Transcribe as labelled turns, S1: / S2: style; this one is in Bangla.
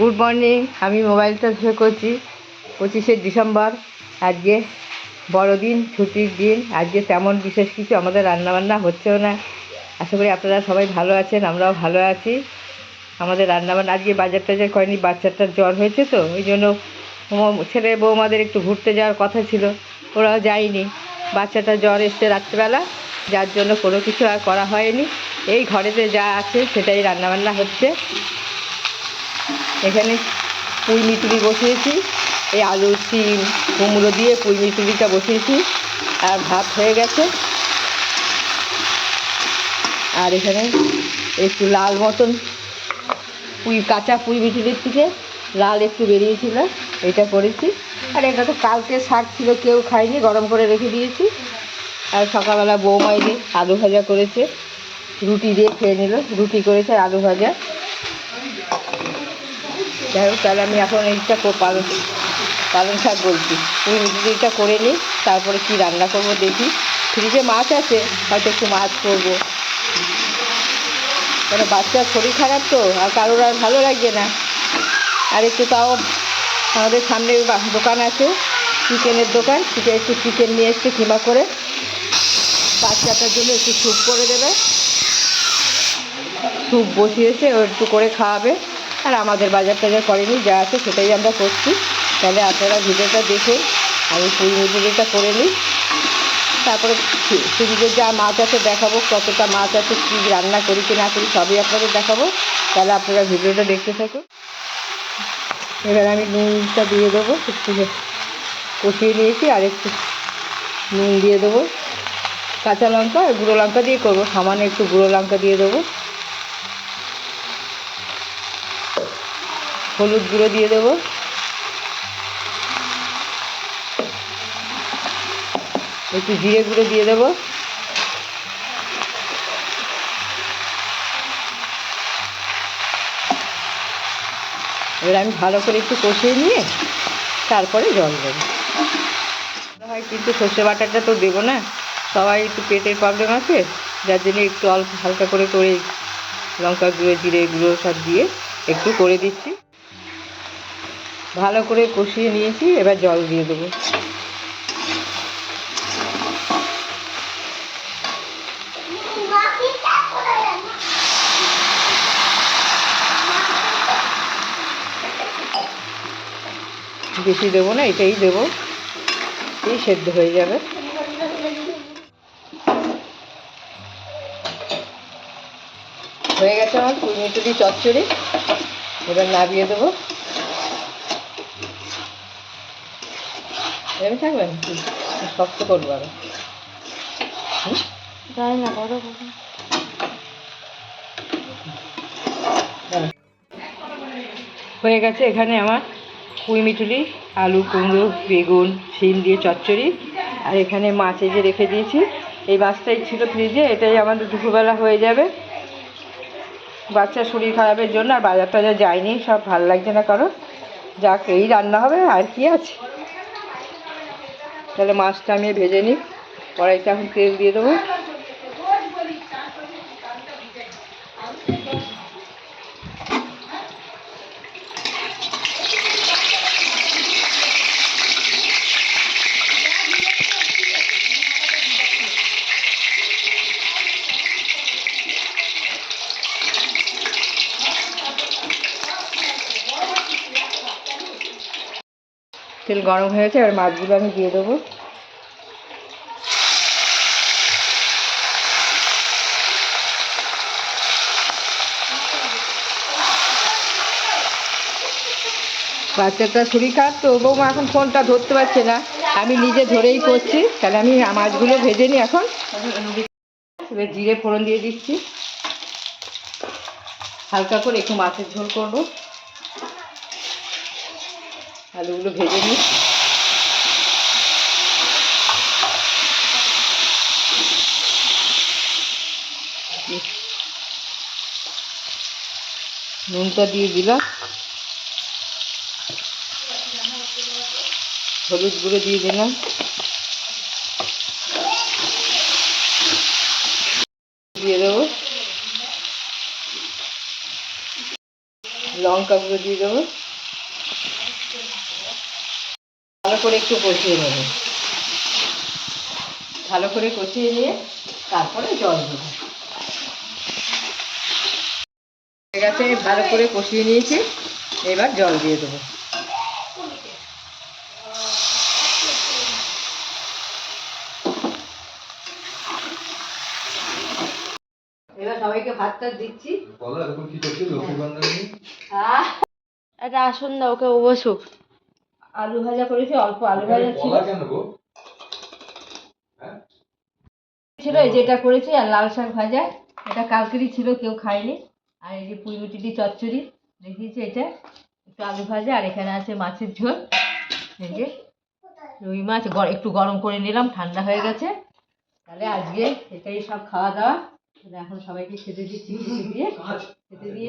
S1: গুড মর্নিং, আমি মোবাইলটা ধরে করছি। পঁচিশে ডিসেম্বর, আজকে বড়দিন, ছুটির দিন, আজকে তেমন বিশেষ কিছু আমাদের রান্নাবান্না হচ্ছেও না। আশা করি আপনারা সবাই ভালো আছেন, আমরাও ভালো আছি। আমাদের রান্নাবান্না, আজকে বাজার টাজার করেনি, বাচ্চাটার জ্বর হয়েছে তো, ওই জন্য ছেলে বৌমাদের একটু ঘুরতে যাওয়ার কথা ছিল, ওরাও যায়নি। বাচ্চাটা জ্বর এসছে রাত্রিবেলা, যার জন্য কোনো কিছু আর করা হয়নি। এই ঘরেতে যা আছে, সেটাই রান্নাবান্না হচ্ছে। এখানে পুঁই মিটুরি বসিয়েছি, এই আলু, শিম, কুমড়ো দিয়ে পুঁই মিটুরিটা বসিয়েছি, আর ভাত হয়ে গেছে। আর এখানে একটু লাল মতন পুঁই, কাঁচা পুঁই মিটুরির থেকে লাল একটু বেরিয়েছিল, এটা করেছি। আর এটা তো কালকে শাক ছিল, কেউ খায়নি, গরম করে রেখে দিয়েছি। আর সকালবেলা বৌমাই দিয়ে আলু ভাজা করেছে, রুটি দিয়ে খেয়ে নিল, রুটি করেছে আলু ভাজা। যাই হোক, তাহলে আমি এখন এইটা পালং পালং শাক বলছি। পুঁই মিটুরিটা করে নিই তারপরে কি রান্না করব দেখি। ফ্রিজে মাছ আছে, হয়তো একটু মাছ করব। কারণ বাচ্চার শরীর খারাপ তো, আর কারোর আর ভালো লাগছে না। আর একটু তাও আমাদের সামনে দোকান আছে, চিকেনের দোকান। সেটা একটু চিকেন নিয়ে এসছে কিমা করে। বাচ্চাটার জন্য একটু স্যুপ করে দেবে। স্যুপ বসিয়েছে, ও একটু করে খাওয়াবে। আর আমাদের বাজার টাজার করেনি, যা আছে সেটাই আমরা করছি। তাহলে আপনারা ভিডিওটা দেখে আমি পুঁই মুরগিটা করে নিই। তারপরে ফ্রি- যা মাছ আছে দেখাবো, কতটা মাছ আছে, কী রান্না করি, কি না করি, সবই আপনাদের দেখাবো। তাহলে আপনারা ভিডিওটা দেখতে থাকুন। এবার আমি নুনটা দিয়ে দেবো, একটু কষিয়ে নিয়েছি, আর একটু নুন দিয়ে দেবো। কাঁচা লঙ্কা আর গুঁড়ো লঙ্কা দিয়ে করব। সামান্য একটু গুঁড়ো লঙ্কা দিয়ে দেবো। হলুদ গুঁড়ো দিয়ে দেবো। একটু জিরে গুঁড়ো দিয়ে দেবো। এবার আমি ভালো করে একটু কষিয়ে নিয়ে তারপরে জল দেবো। হয় কিন্তু সর্ষে বাটাটা তো দেবো না। সবাই একটু পেটের প্রবলেম আছে। যার জন্য একটু অল্প হালকা করে করে লঙ্কা গুঁড়ো, জিরে গুঁড়ো সব দিয়ে একটু করে দিচ্ছি। ভালো করে কষিয়ে নিয়েছি, এবার জল দিয়ে দেবো। বেশি দেবো না, এটাই দেবো। এই সেদ্ধ হয়ে যাবে। হয়ে গেছে আমার কুড়িমিটুরি চচ্চড়ি। এবার নাবিয়ে দেবো। এরকম থাকবেন কি শক্ত করব আরও।
S2: জানি না
S1: হয়ে গেছে এখানে আমার পুঁই মিটুলি আলু কুমড়ো বেগুন শিম দিয়ে চচ্চড়ি আর এখানে মাছ এই যে রেখে দিয়েছি। এই মাছটাই ছিল ফ্রিজে এটাই আমাদের দুপুরবেলা হয়ে যাবে। বাচ্চার শরীর খারাপের জন্য আর বাজার টাজার যায়নি সব ভালো লাগছে না কারও যাক এই রান্না হবে আর কি আছে? তাহলে মাছটা আমি ভেজে নিই। কড়াইতে এখন তেল দিয়ে দেবো। তেল গরম হয়েছে এবার মাছগুলো আমি দিয়ে দেবো। বাচ্চাটা শরীর খারাপ তো, বৌমা এখন ফোনটা ধরতে পারছে না। আমি নিজে ধরেই করছি, তাহলে আমি মাছগুলো ভেজে নিই এখন। এবার জিরে ফোড়ন দিয়ে দিচ্ছি। হালকা করে একটু মাছের ঝোল করব। আলুগুলো ভেজে নিই। নুনটা দিয়ে দিলাম। হলুদ গুঁড়ো দিয়ে দিলাম। দিয়ে দেবো। লঙ্কা গুঁড়ো দিয়ে দেবো। ভালো করে একটু কষিয়ে নেব। ভালো করে কষিয়ে নিয়ে তারপরে জল দেবো। ঠিক আছে ভালো করে কষিয়ে নিয়েছি। এবার জল দিয়ে দেবো। এবার সবাইকে ভাতটা দিচ্ছি।
S2: বলো কি করছিস?
S3: আসুন না ওকে ও বসুক
S1: আলু ভাজা করেছি অল্প আলু ভাজা ছিল। ছিল এই যেটা করেছি আর লাল শাক ভাজা। এটা কালকেরই ছিল কেউ খায়নি। আর এই যে পুঁই মুটিটি চচ্চড়ি দেখিয়েছি এটা। একটু আলু ভাজা আর এখানে আছে মাছের ঝোল। এই যে রুই মাছ একটু গরম করে নিলাম ঠান্ডা হয়ে গেছে। তাহলে আজকে এটাই সব খাওয়া দাওয়া। এখন সবাইকে খেতে দিচ্ছি খেতে দিয়ে। খেতে দিয়ে